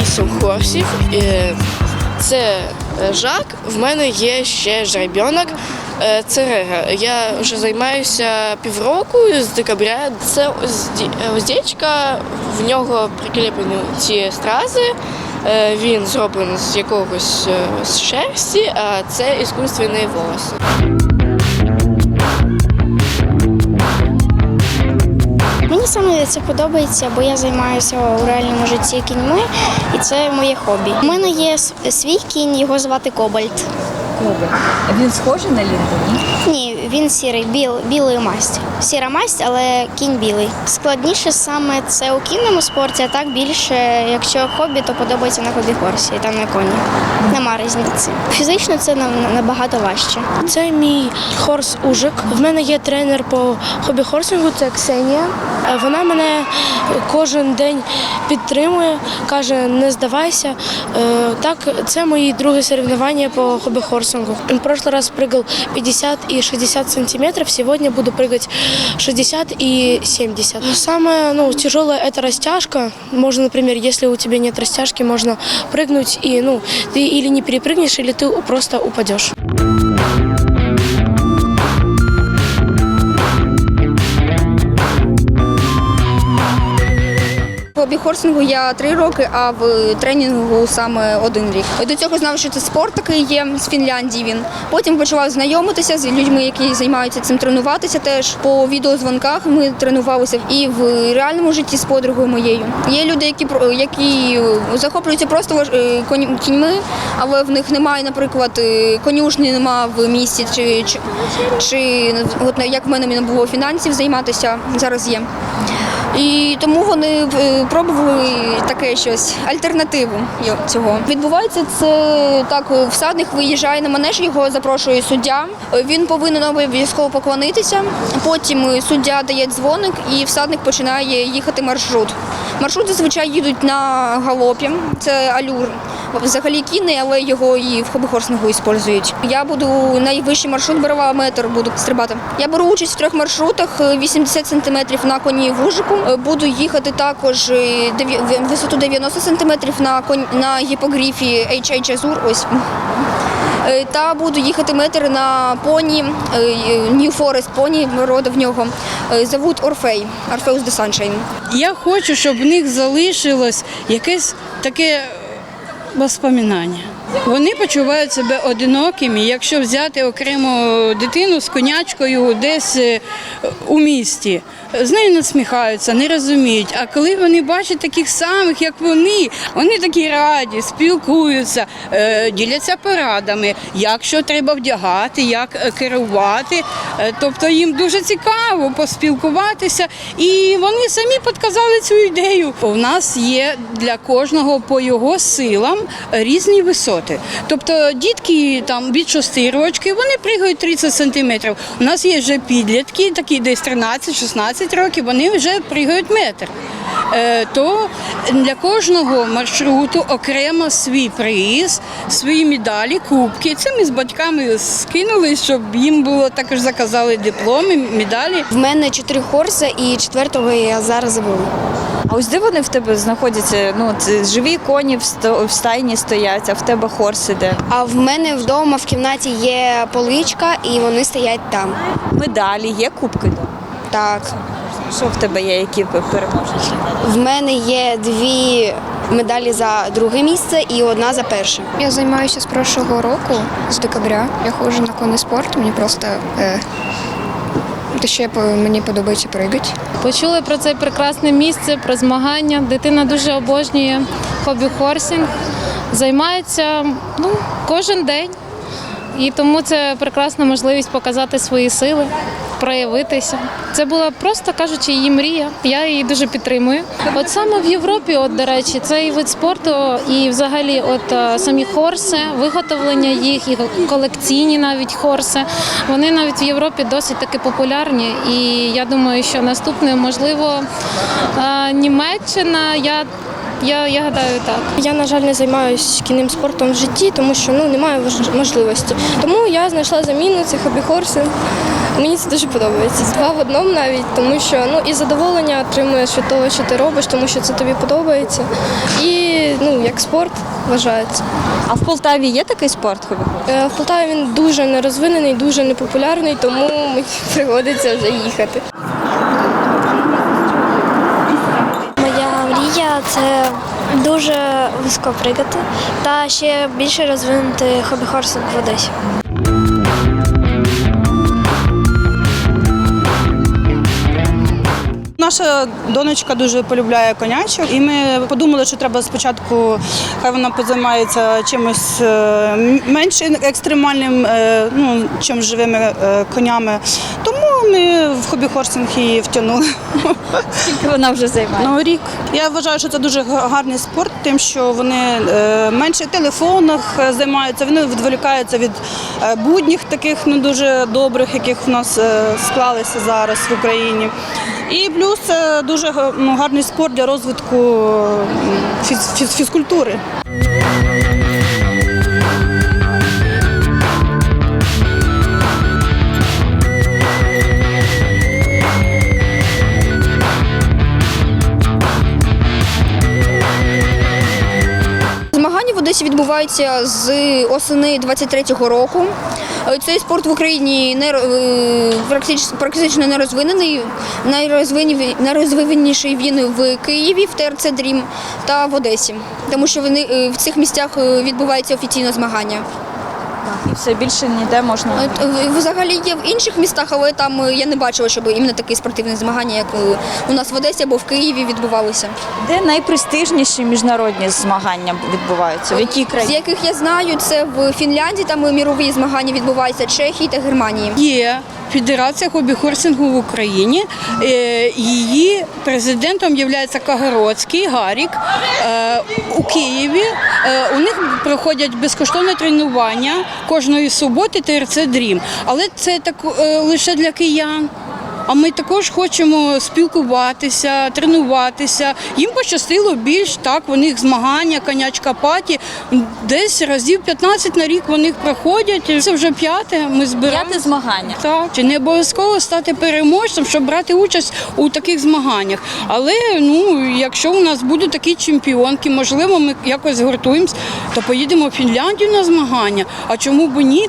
вісім хорсів. Це е, Жак, в мене є ще жеребьонок. е, Це Рега. Я вже займаюся півроку з декабря. Це оздічка, в нього прикріплені ці стрази. Е, Він зроблений з якогось з шерсті, а це іскусственні волоси. Саме це подобається, бо я займаюся у реальному житті кіньми, і це моє хобі. У мене є свій кінь, його звати Кобальт. Він схожий на Лінду? Ні? Ні, він сірий, біл, білої масті Сіра масть, але кінь білий. Складніше саме це у кінному спорті, а так більше, якщо хобі, то подобається на хобі хорсі, там на коні. Нема різниці. Фізично це нам- набагато важче. Це мій хорс Ужик. В мене є тренер по хобі-хорсингу, це Ксенія. Е, Вона мене кожен день підтримує, каже, не здавайся. Е, Так, це мої друге соревновання по хобі-хорсингу. В прошлый раз прыгал 50 и 60 сантиметров, сегодня буду прыгать 60 и 70. Самое ну, тяжелое – это растяжка. Можно, например, если у тебя нет растяжки, можно прыгнуть, и ну, ты или не перепрыгнешь, или ты просто упадешь. В обіхорсингу я три роки, а в тренінгу саме один рік. До цього знав, що це спорт такий є з Фінляндії. Він потім почав знайомитися з людьми, які займаються цим тренуватися. Теж по відеозвонках ми тренувалися і в реальному житті з подругою моєю. Є люди, які які захоплюються просто е, кіньми, але в них немає, наприклад, е, конюшні нема в місті, чи, чи, чи от як в мене не було фінансів займатися, зараз є. І тому вони е, пробували таке щось, альтернативу цього. Відбувається це так, е, всадник виїжджає на манеж, його запрошує суддя. Він повинен обов'язково поклонитися. Потім е, суддя дає дзвоник і всадник починає їхати маршрут. Маршрут зазвичай їдуть на галопі, це алюр. Взагалі кінний, але його і в хобі-хорсингу використовують. Я буду найвищий маршрут берела метр, буду стрибати. Я беру участь в трьох маршрутах: е, 80 см на коні вужику. Е, Буду їхати також е, висоту 90 см на конь на гіпогрифі HH Azur. Ось. Е, Та буду їхати метр на поні е, New Forest поні рода в нього. Е, Зовут Орфей, Orpheus de Sunshine. Я хочу, щоб в них залишилось якесь таке воспоминання. Вони почувають себе одинокими, якщо взяти окремо дитину з конячкою десь е, у місті. З нею насміхаються, не розуміють. А коли вони бачать таких самих, як вони, вони такі раді, спілкуються, е, діляться порадами, як що треба вдягати, як е, керувати. Тобто їм дуже цікаво поспілкуватися, і вони самі підказали цю ідею. У нас є для кожного по його силам різні висоти. Тобто дітки там від 6 років вони пригають 30 сантиметрів. У нас є вже підлітки, такі десь 13-16 років, вони вже пригають метр. Е, То для кожного маршруту окремо свій приз, свої медалі, кубки. Це ми з батьками скинули, щоб їм було також заказали дипломи, медалі. В мене чотири хорса і четвертого я зараз забула. А ось де вони в тебе знаходяться? Ну, от живі коні в сто- в стайні стоять, а в тебе хорс іде. А в мене вдома в кімнаті є поличка, і вони стоять там. Медалі, є кубки. Так. Що в тебе є, які переможеш? В мене є дві медалі за друге місце і одна за перше. Я займаюся з прошлого року, з декабря. Я ходжу на конний спорт, мені просто е, те, що мені подобається пригати. Почули про це прекрасне місце, про змагання. Дитина дуже обожнює хобі-хорсінг, займається ну, кожен день. І тому це прекрасна можливість показати свої сили, проявитися. Це була просто кажучи, її мрія. Я її дуже підтримую. От саме в Європі, от до речі, цей вид спорту і взагалі, от е, самі хорси, виготовлення їх, і колекційні навіть хорси. Вони навіть в Європі досить таки популярні. І я думаю, що наступною, можливо, е, Німеччина. Я Я, я гадаю, так. Я, на жаль, не займаюся кінним спортом в житті, тому що ну, немає можливості. Тому я знайшла заміну це хобі-хорсинг. Мені це дуже подобається. Два в одному навіть, тому що ну, і задоволення отримуєш від того, що ти робиш, тому що це тобі подобається. І ну, як спорт вважається. А в Полтаві є такий спорт хобі? Е, В Полтаві він дуже нерозвинений, дуже непопулярний, тому мені приходиться вже їхати. Це дуже високо пригати та ще більше розвинути хобі-хорсинг в Одесі. Наша донечка дуже полюбляє конячок, і ми подумали, що треба спочатку, хай вона позаймається чимось е, менш екстремальним, е, ну чим живими е, конями. Тому ми в хобі-хорсинг її втягнули. Скільки вона вже займає? Ну, рік. Я вважаю, що це дуже гарний спорт, тим, що вони менше в телефонах займаються, вони відволікаються від будніх таких не дуже добрих, яких в нас склалися зараз в Україні. І плюс це дуже ну, гарний спорт для розвитку м, фіз- фіз- фізкультури. В Одесі відбуваються з осени 23-го року. Е, Цей спорт в Україні не е, практич- практично не розвинений. Найрозвиненіший він в Києві, в ТРЦ Дрім та в Одесі, тому що вони е, в цих місцях відбувається офіційно змагання. І все більше ніде можна. От, е, Взагалі є в інших містах, але там е, я не бачила, щоб іменно такі спортивні змагання, як е, у нас в Одесі або в Києві, відбувалися. Де найпрестижніші міжнародні змагання відбуваються? В якій З країні? яких я знаю, це в Фінляндії, там мірові змагання відбуваються Чехії та Германії. Є Федерація хобі-хорсингу в Україні. Е, Її президентом є Кагородський Гарік. Е, У Києві е, у них проходять безкоштовне тренування кожної суботи ТРЦ Дрім. Але це так е, лише для киян. А ми також хочемо спілкуватися, тренуватися. Їм пощастило більш так. У них змагання, конячка паті. Десь разів 15 на рік вони проходять. Це вже п'яте. Ми збираємо. П'яте змагання. Так, чи не обов'язково стати переможцем, щоб брати участь у таких змаганнях. Але ну, якщо у нас будуть такі чемпіонки, можливо, ми якось згуртуємось, то поїдемо в Фінляндію на змагання. А чому б ні?